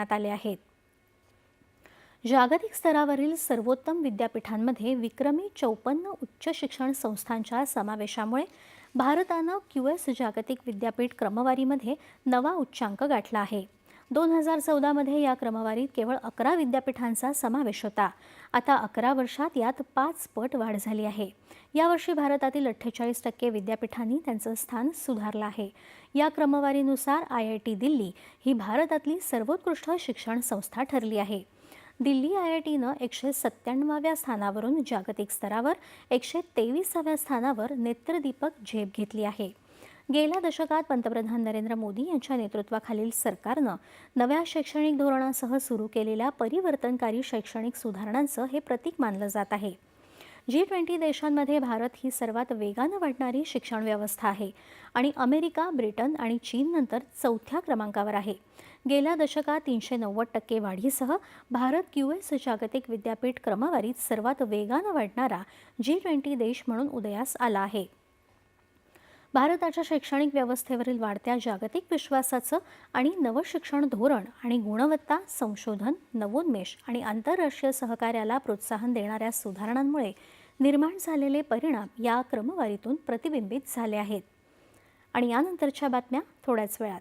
करण्यात आले आहेत. जागतिक स्तरावरील सर्वोत्तम विद्यापीठांमध्ये विक्रमी चौपन्न उच्च शिक्षण संस्थांच्या समावेशामुळे भारतानं क्यू एस जागतिक विद्यापीठ क्रमवारीमध्ये नवा उच्चांक गाठला आहे. दोन हजार चौदामध्ये या क्रमवारीत केवळ अकरा विद्यापीठांचा समावेश होता. आता अकरा वर्षात यात पाच पट वाढ झाली आहे. यावर्षी भारतातील अठ्ठेचाळीस टक्के विद्यापीठांनी त्यांचं स्थान सुधारलं आहे. या क्रमवारीनुसार आय आय टी दिल्ली ही भारतातली सर्वोत्कृष्ट शिक्षण संस्था ठरली आहे. दिल्ली आय आय टीनं एकशे सत्त्याण्णवाव्या स्थानावरून जागतिक स्तरावर एकशे तेविसाव्या स्थानावर नेत्रदीपक झेप घेतली आहे. गेल्या दशकात पंतप्रधान नरेंद्र मोदी यांच्या नेतृत्वाखालील सरकारनं नव्या शैक्षणिक धोरणासह सुरू केलेल्या परिवर्तनकारी शैक्षणिक सुधारणांचं हे प्रतीक मानलं जात आहे. जी ट्वेंटी देशांमध्ये भारत ही सर्वात वेगानं वाढणारी शिक्षण व्यवस्था आहे आणि अमेरिका ब्रिटन आणि चीननंतर चौथ्या क्रमांकावर आहे. गेल्या दशकात तीनशे नव्वद टक्के वाढीसह भारत क्यू एस जागतिक विद्यापीठ क्रमवारीत सर्वात वेगानं वाढणारा जी ट्वेंटी देश म्हणून उदयास आला आहे. भारताच्या शैक्षणिक व्यवस्थेवरील वाढत्या जागतिक विश्वासाचं आणि नवशिक्षण धोरण आणि गुणवत्ता संशोधन नवोन्मेष आणि आंतरराष्ट्रीय सहकार्याला प्रोत्साहन देणाऱ्या सुधारणांमुळे निर्माण झालेले परिणाम या क्रमवारीतून प्रतिबिंबित झाले आहेत. आणि यानंतरच्या बातम्या थोड्याच वेळात.